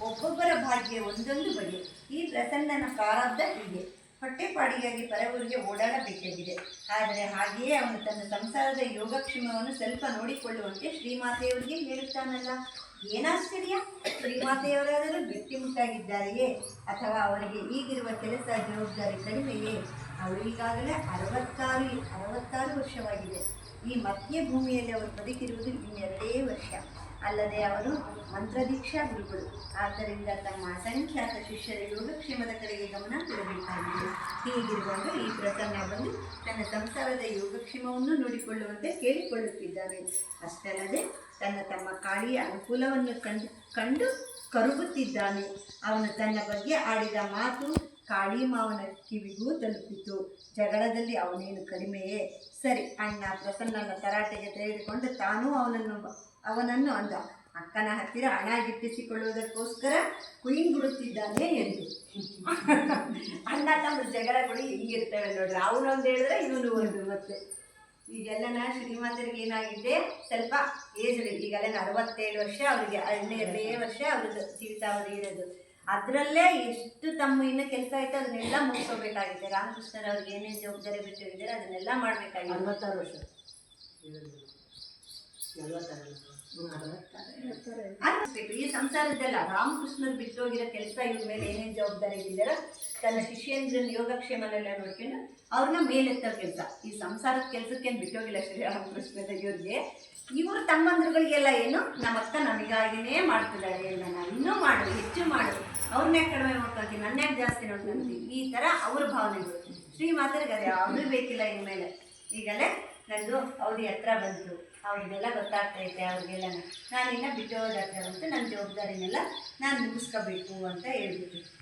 ಒಬ್ಬೊಬ್ಬರ ಭಾಗ್ಯ ಒಂದೊಂದು ಬಗೆ. ಈ ಪ್ರಸನ್ನನ ಪ್ರಾರಬ್ಧ ಹೀಗೆ. ಹೊಟ್ಟೆಪಾಡಿಗಾಗಿ ಪರವೂರಿಗೆ ಓಡಾಡಬೇಕಾಗಿದೆ. ಆದರೆ ಹಾಗೆಯೇ ಅವನು ತನ್ನ ಸಂಸಾರದ ಯೋಗಕ್ಷೇಮವನ್ನು ಸ್ವಲ್ಪ ನೋಡಿಕೊಳ್ಳುವಂತೆ ಶ್ರೀಮಾತೆಯವರಿಗೆ ಹೇಳುತ್ತಾನಲ್ಲ. ಏನಾಶ್ಚರ್ಯ? ಶ್ರೀಮಾತೆಯವರಾದರೂ ಗಟ್ಟಿಮುಟ್ಟಾಗಿದ್ದಾರೆಯೇ ಅಥವಾ ಅವರಿಗೆ ಈಗಿರುವ ಕೆಲಸ ಜವಾಬ್ದಾರಿ ಕಡಿಮೆಯೇ? ಅವರು ಈಗಾಗಲೇ ಅರವತ್ತಾರು ಅರವತ್ತಾರು ವರ್ಷವಾಗಿದೆ. ಈ ಮಧ್ಯ ಭೂಮಿಯಲ್ಲಿ ಅವರು ಬದುಕಿರುವುದು ಇನ್ನೆರಡೇ ವರ್ಷ. ಅಲ್ಲದೆ ಅವರು ಮಂತ್ರದೀಕ್ಷಾ ಗುರುಗಳು. ಆದ್ದರಿಂದ ತಮ್ಮ ಅಸಂಖ್ಯಾತ ಶಿಷ್ಯರ ಯೋಗಕ್ಷೇಮದ ಕಡೆಗೆ ಗಮನ ಕೊಡಬೇಕಾಗಿದೆ. ಹೀಗಿರುವಾಗ ಈ ಪ್ರಸನ್ನ ಬಂದು ತನ್ನ ಸಂಸಾರದ ಯೋಗಕ್ಷೇಮವನ್ನು ನೋಡಿಕೊಳ್ಳುವಂತೆ ಕೇಳಿಕೊಳ್ಳುತ್ತಿದ್ದಾನೆ. ಅಷ್ಟಲ್ಲದೆ ತನ್ನ ತಮ್ಮ ಕಾಳಿಯ ಅನುಕೂಲವನ್ನು ಕಂಡು ಕಂಡು ಕರುಗುತ್ತಿದ್ದಾನೆ. ಅವನು ತನ್ನ ಬಗ್ಗೆ ಆಡಿದ ಮಾತು ಕಾಳಿ ಮಾವನ ಕಿವಿಗೂ ತಲುಪಿತು. ಜಗಳದಲ್ಲಿ ಅವನೇನು ಕಡಿಮೆಯೇ. ಸರಿ, ಅಣ್ಣ, ಪ್ರಸನ್ನನ ತರಾಟೆಗೆ ತೆಗೆದುಕೊಂಡು ತಾನೂ ಅವನನ್ನು ಅವನನ್ನು ಅಂದ, ಅಕ್ಕನ ಹತ್ತಿರ ಹಣ ಗಿಟ್ಟಿಸಿಕೊಳ್ಳುವುದಕ್ಕೋಸ್ಕರ ಕುಯಿಂಗುಡುತ್ತಿದ್ದಾನೆ ಎಂದು. ಅಣ್ಣ ತಮ್ಮ ಜಗಳಗಳು ಹಿಂಗಿರ್ತವೆ ನೋಡ್ರಿ. ಅವನೊಂದು ಹೇಳಿದ್ರೆ ಇವನು ಒಂದು ಮತ್ತೆ. ನಾ ಶ್ರೀಮಂತರಿಗೆ ಏನಾಗಿದೆ? ಸ್ವಲ್ಪ ಏಜ್ ಈಗೆಲ್ಲ ಅರವತ್ತೇಳು ವರ್ಷ ಅವರಿಗೆ, ಹನ್ನೆರಡೇ ವರ್ಷ ಅವ್ರದ್ದು ಜೀವಿತಾವಧಿ ಇರೋದು. ಅದರಲ್ಲೇ ಎಷ್ಟು ತಮ್ಮ ಇನ್ನು ಕೆಲಸ ಐತೆ ಅದನ್ನೆಲ್ಲ ಮುಗಿಸ್ಕೋಬೇಕಾಗಿದೆ ರಾಮಕೃಷ್ಣರವ್ರಿಗೆ ಏನೇನು ಜವಾಬ್ದಾರಿ ಬಿಟ್ಟಿದ್ದಾರೆ ಅದನ್ನೆಲ್ಲ ಮಾಡಬೇಕಾಗಿದೆ ಅರವತ್ತಾರು ವರ್ಷ. ಈ ಸಂಸಾರದಲ್ಲ ರಾಮಕೃಷ್ಣರು ಬಿಟ್ಟೋಗಿರೋ ಕೆಲಸ ಇವ್ರ ಮೇಲೆ ಏನೇನು ಜವಾಬ್ದಾರಿ ಇದ್ದಾರ ತನ್ನ ಶಿಷ್ಯೇಂದ್ರನ ಯೋಗಕ್ಷೇಮನೆಲ್ಲ ನೋಡ್ಕೊಂಡು ಅವ್ರನ್ನ ಮೇಲೆತ್ತೋ ಕೆಲಸ. ಈ ಸಂಸಾರದ ಕೆಲಸಕ್ಕೇನು ಬಿಟ್ಟೋಗಿಲ್ಲ ಶ್ರೀ ರಾಮಕೃಷ್ಣ ಇವ್ರಿಗೆ ಇವರು ತಮ್ಮಂದ್ರುಗಳಿಗೆಲ್ಲ ಏನು? ನಮ್ಮ ಅಕ್ಕ ನಮಗಾಗಿನೇ ಮಾಡ್ತಿದ್ದಾರೆ ಎಲ್ಲ ಇನ್ನೂ ಮಾಡು, ಹೆಚ್ಚು ಮಾಡು. ಅವ್ರನ್ನೇ ಕಡಿಮೆ ಮಾಡ್ಕೊಳ್ತೀನಿ ನನ್ನೇ ಜಾಸ್ತಿ ನೋಡ್ಕೊಂತೀನಿ ಈ ಥರ ಅವ್ರ ಭಾವನೆಗಳು. ಶ್ರೀಮಾತರಿಗೆ ಅದು ಯಾವುದೂ ಬೇಕಿಲ್ಲ ಇನ್ಮೇಲೆ ಈಗಲೇ ನಂದು ಅವಧಿ ಹತ್ರ ಬಂತು. ಅವ್ರಿಗೆಲ್ಲ ಗೊತ್ತಾಗ್ತೈತೆ ಅವ್ರಿಗೆಲ್ಲ. ನಾನಿನ್ನ ಬಿಟ್ಟು ಅಂತ ನನ್ನ ಜವಾಬ್ದಾರಿನೆಲ್ಲ ನಾನು ಮುಗಿಸ್ಕೋಬೇಕು ಅಂತ ಹೇಳ್ಬಿಟ್ಟು.